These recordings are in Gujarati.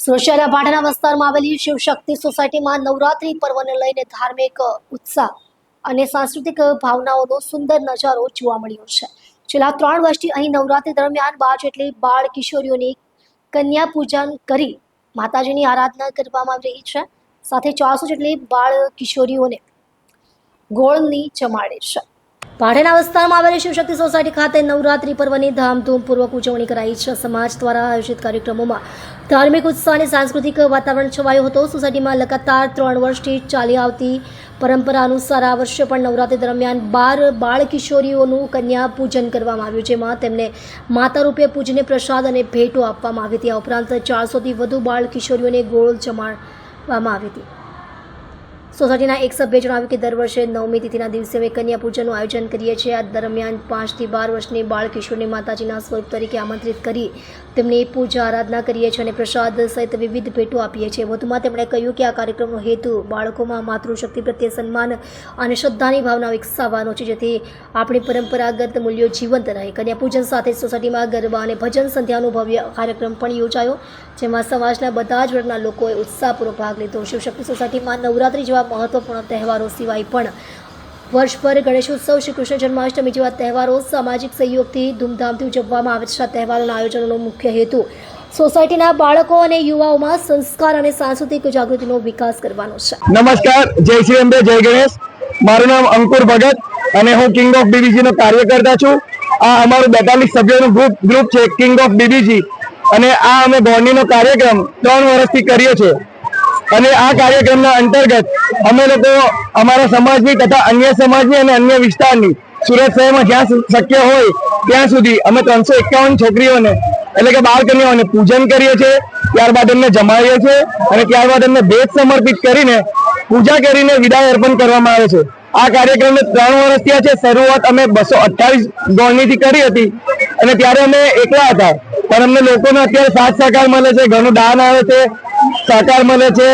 સુરક્ષાના ભાડાના વિસ્તારમાં આવેલી શિવશક્તિ સોસાયટીમાં નવરાત્રી પર્વને લઈને ધાર્મિક ઉત્સાહ અને સાંસ્કૃતિક ભાવનાઓનો સુંદર નજારો જોવા મળ્યો છે. છેલ્લા ત્રણ વર્ષથી અહીં નવરાત્રી દરમિયાન બાર જેટલી બાળ કિશોરીઓની કન્યા પૂજન કરી માતાજીની આરાધના કરવામાં આવી રહી છે. સાથે ચારસો જેટલી બાળ કિશોરીઓને ગોળની જમાડે છે. પાઢેના વિસ્તારમાં આવેલી શિવશક્તિ સોસાયટી ખાતે નવરાત્રી પર્વની ધામધૂમપૂર્વક ઉજવણી કરાઈ છે. સમાજ દ્વારા આયોજિત કાર્યક્રમોમાં ધાર્મિક ઉત્સાહ અને સાંસ્કૃતિક વાતાવરણ છવાયો હતો. સોસાયટીમાં લગાતાર ત્રણ વર્ષથી ચાલી આવતી પરંપરા અનુસાર આ વર્ષે પણ નવરાત્રી દરમિયાન બાર બાળ કિશોરીઓનું કન્યા પૂજન કરવામાં આવ્યું, જેમાં તેમને માતા રૂપે પૂજને પ્રસાદ અને ભેટો આપવામાં આવી હતી. આ ઉપરાંત ચારસોથી વધુ બાળ કિશોરીઓને ગોળ જમાડવામાં આવી હતી. સોસાયટીના એક સભ્યે જણાવ્યું કે દર વર્ષે નવમી તિથિના દિવસે અમે કન્યા પૂજનનું આયોજન કરીએ છીએ. આ દરમિયાન પાંચથી બાર વર્ષની બાળ કિશોરને માતાજીના સ્વરૂપ તરીકે આમંત્રિત કરી તેમની પૂજા આરાધના કરીએ છીએ અને પ્રસાદ સહિત વિવિધ ભેટો આપીએ છીએ. વધુમાં તેમણે કહ્યું કે આ કાર્યક્રમનો હેતુ બાળકોમાં માતૃશક્તિ પ્રત્યે સન્માન અને શ્રદ્ધાની ભાવના વિકસાવવાનો છે, જેથી આપણી પરંપરાગત મૂલ્યો જીવંત રહે. કન્યા પૂજન સાથે સોસાયટીમાં ગરબા અને ભજન સંધ્યાનો ભવ્ય કાર્યક્રમ પણ યોજાયો, જેમાં સમાજના બધા જ વર્ગના લોકોએ ઉત્સાહપૂર્વક ભાગ લીધો. શિવશક્તિ સોસાયટીમાં નવરાત્રી જેવા મહત્વપૂર્ણ તહેવારો સિવાય પણ વર્ષભર ગણેશોત્સવ શ્રી કૃષ્ણ જન્માષ્ટમી જેવા તહેવારો સામાજિક સહયોગથી ધૂમધામથી ઉજવવામાં આવે છે. આ તહેવારોના આયોજનોનો મુખ્ય હેતુ સોસાયટીના બાળકો અને યુવાઓમાં સંસ્કાર અને સાંસ્કૃતિક જાગૃતિનો વિકાસ કરવાનો છે. નમસ્કાર, જય શ્રી અંબે જય ગણેશ. મારું નામ અંકુર ભગત અને હું કિંગ ઓફ બીબીજી નો કાર્યકર્તા છું. આ અમારું બેતાલીસ સભ્યોનું ગ્રુપ ગ્રુપ છે કિંગ ઓફ બીબીજી અને આ અમે બોર્ડનીનો કાર્યક્રમ ત્રણ વર્ષથી કરીએ છીએ અને આ કાર્યક્રમના અંતર્ગત અમે લોકો અમારા સમાજની તથા અન્ય સમાજની અને અન્ય વિસ્તારની, સુરત શહેરમાં જ્યાં શક્ય હોય ત્યાં સુધી અમે ત્રણસો એકાવન છોકરીઓને, એટલે કે બાળ કન્યાઓને પૂજન કરીએ છીએ, ત્યારબાદ એમને જમાડીએ છીએ અને ત્યારબાદ એમને ભેદ સમર્પિત કરીને પૂજા કરીને વિદાય અર્પણ કરવામાં આવે છે. આ કાર્યક્રમને ત્રણ વર્ષ થયા છે. શરૂઆત અમે બસો અઠ્ઠાવીસ ગોળનીથી કરી હતી અને ત્યારે અમે એકલા હતા. પણ અમને લોકોનો અત્યારે સાથ સહકાર મળે છે. ઘણું દાન આવે છે. સહકાર મળે છે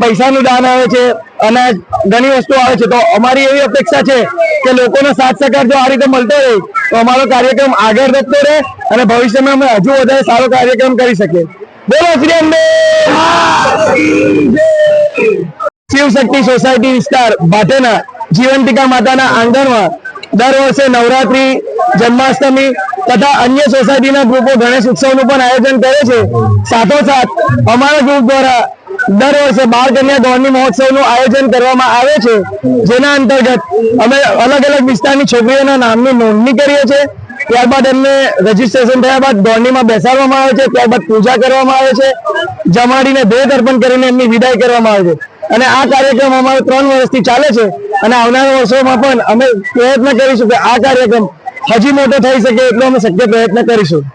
પૈસાનું દાન આવે છે અનાજ ઘણી વસ્તુ આવે છે. તો અમારી એવી અપેક્ષા છે કે લોકોનો સાથ સહકાર જો આ રીતે મળતો રહે, તો અમારો કાર્યક્રમ આગળ વધતો રહે અને ભવિષ્યમાં અમે હજુ વધારે સારો કાર્યક્રમ કરી શકીએ. બોલો શ્રી અંબે શિવશક્તિ સોસાયટી વિસ્તાર ભાટેના જીવંતિકા માતાના આંગણમાં દર વર્ષે નવરાત્રી, જન્માષ્ટમી તથા અન્ય સોસાયટીના ગ્રુપો ગણેશ ઉત્સવનું પણ આયોજન કરે છે. સાથોસાથ અમારા ગ્રુપ દ્વારા દર વર્ષે બાળ કન્યા દોડની મહોત્સવનું આયોજન કરવામાં આવે છે. જેના અંતર્ગત અમે અલગ અલગ વિસ્તારની છોકરીઓના નામની નોંધણી કરીએ છીએ. ત્યારબાદ એમને રજીસ્ટ્રેશન થયા બાદ દોડનીમાં બેસાડવામાં આવે છે. ત્યારબાદ પૂજા કરવામાં આવે છે. જમાડીને ભેદ અર્પણ કરીને એમની વિદાય કરવામાં આવે છે. અને આ કાર્યક્રમ અમારો ત્રણ વર્ષથી ચાલે છે. અને આવનારા વર્ષોમાં પણ અમે પ્રયત્ન કરીશું કે આ કાર્યક્રમ હજી મોટો થઈ શકે એટલો અમે શક્ય પ્રયત્ન કરીશું.